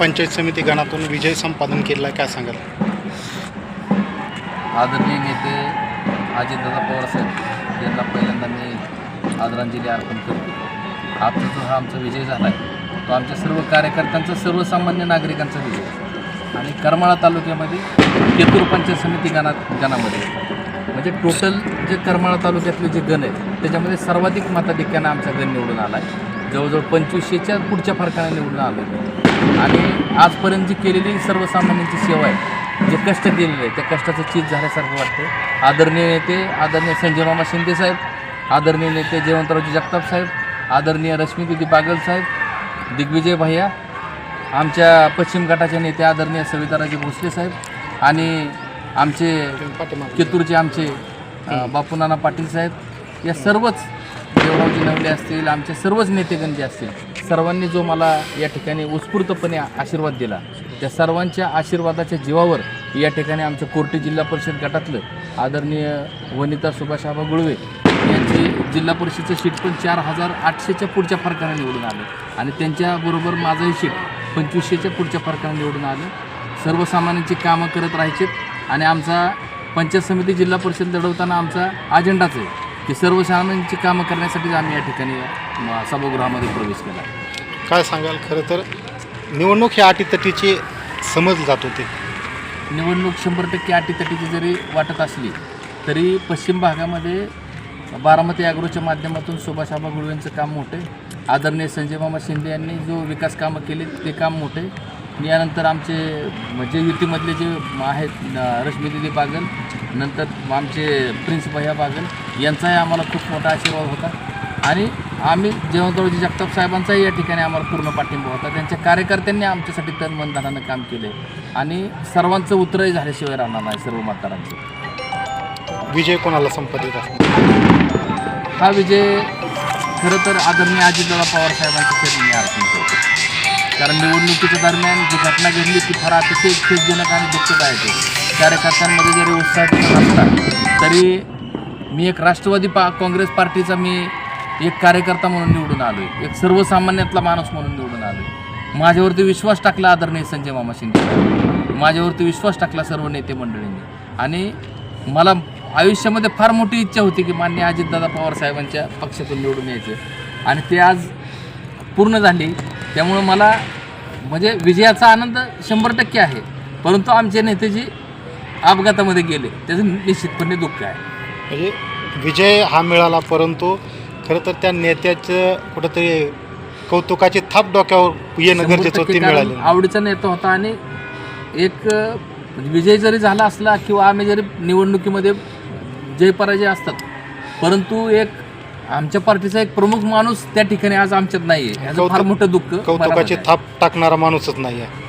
पंचायत समिती गणातून विजय संपादन केलेला आहे काय सांगाल? आदरणीय नेते अजितदादा पवार साहेब यांना पहिल्यांदा मी आदरांजली अर्पण करतो. आजचा जो हा आमचा विजय झाला आहे तो आमच्या सर्व कार्यकर्त्यांचा सर्वसामान्य नागरिकांचा विजय आणि करमाळा तालुक्यामध्ये केतूर पंचायत समिती गणात गणामध्ये म्हणजे टोटल जे करमाळा तालुक्यातले जे गण आहेत त्याच्यामध्ये सर्वाधिक मताधिक्यानं आमचा गण निवडून आला आहे. जवळजवळ पंचवीसशेच्या पुढच्या फरकाने निवडून आलो आहे. आणि आजपर्यंत जी केलेली सर्वसामान्यांची सेवा आहे जे कष्ट केलेले आहे त्या कष्टाचं चीज झाल्यासारखं वाटतं आदरणीय नेते आदरणीय संजय मामा शिंदे साहेब आदरणीय नेते जयवंतरावजी जगताप साहेब आदरणीय रश्मीदिदी बागल साहेब दिग्विजय भैया आमच्या पश्चिम गटाचे नेते आदरणीय सविताराजे भोसले साहेब आणि आमचे केतूरचे आमचे बापूनाना पाटील साहेब या सर्वच देवरावजी नवले असतील आमचे सर्वच नेतेगण जे असतील सर्वांनी जो मला या ठिकाणी उत्स्फूर्तपणे आशीर्वाद दिला त्या सर्वांच्या आशीर्वादाच्या जीवावर या ठिकाणी आमच्या कोर्टी जिल्हा परिषद गटातलं आदरणीय वनिता सुभाषाबा गुळवे यांची जिल्हा परिषदचं सीट पण चार हजार आठशेच्या पुढच्या फरकाने निवडून आलं. आणि त्यांच्याबरोबर माझंही सीट पंचवीसशेच्या पुढच्या फरकाने निवडून आलं. सर्वसामान्यांची कामं करत राहायचेत आणि आमचा पंचायत समिती जिल्हा परिषद लढवताना आमचा अजेंडाच आहे. की सर्वसामान्यांची कामं करण्यासाठीच आम्ही या ठिकाणी म, सभागृहामध्ये प्रवेश केला. काय सांगाल? खरं तर निवडणूक ही अटीतटीची समज जात होते. निवडणूक शंभर टक्के अटीतटीची जरी वाटत असली तरी पश्चिम भागामध्ये बारामती ॲग्रोच्या माध्यमातून सुभाष आबा गुळवेंचं काम मोठे. आदरणीय संजय मामा शिंदे यांनी जो विकास कामं केले ते काम मोठे. आणि यानंतर आमचे म्हणजे युतीमधले जे आहेत रश्मीदिदी बागल नंतर आमचे प्रिन्स भैया बागल यांचाही आम्हाला खूप मोठा आशीर्वाद होता. आणि आम्ही जयवंतरावजी जगताप साहेबांचाही या ठिकाणी आम्हाला पूर्ण पाठिंबा होता. त्यांच्या कार्यकर्त्यांनी आमच्यासाठी तन मन धनानं काम केले. आणि सर्वांचं उत्तरही झाल्याशिवाय राहणार नाही सर्व मतदारांचं विजय कोणाला संपादित हा विजय खरं तर आदरणीय अजितदादा पवार साहेबांच्या चरणी मी अर्पण करतो. कारण निवडणुकीच्या दरम्यान जी घटना घडली ती फार अतिशय खेदजनक आणि दुःखदायक आहे कार्यकर्त्यांमध्ये जरी उत्साह असला तरी मी एक राष्ट्रवादी पा काँग्रेस पार्टीचा मी एक कार्यकर्ता म्हणून निवडून आलो आहे एक सर्वसामान्यातला माणूस म्हणून निवडून आलो आहे माझ्यावरती विश्वास टाकला आदरणीय संजय मामा शिंदे. माझ्यावरती विश्वास टाकला सर्व नेते मंडळींनी. आणि मला आयुष्यामध्ये फार मोठी इच्छा होती की मान्य अजितदादा पवार साहेबांच्या पक्षातून निवडून यायचं. आणि ते आज पूर्ण झाली. त्यामुळं मला म्हणजे विजयाचा आनंद शंभर टक्के आहे. परंतु आमचे नेते जे अपघातामध्ये गेले. त्याचं निश्चितपणे दुःख आहे. म्हणजे विजय हा मिळाला परंतु खरं तर त्या नेत्याचं कुठंतरी कौतुकाची थाप डोक्यावर येणं गरजेचं होतं मिळाले. आवडीचा नेता होता आणि एक म्हणजे विजय जरी झाला असला किंवा आम्ही जरी निवडणुकीमध्ये जय पराजय असतात परंतु एक आमच्या पार्टीचा एक प्रमुख माणूस त्या ठिकाणी आज आमच्यात नाही आहे याचं फार कौतुक- मोठं दुःख कौतुकाची मनामध्ये आहे. थाप टाकणारा माणूसच नाही आहे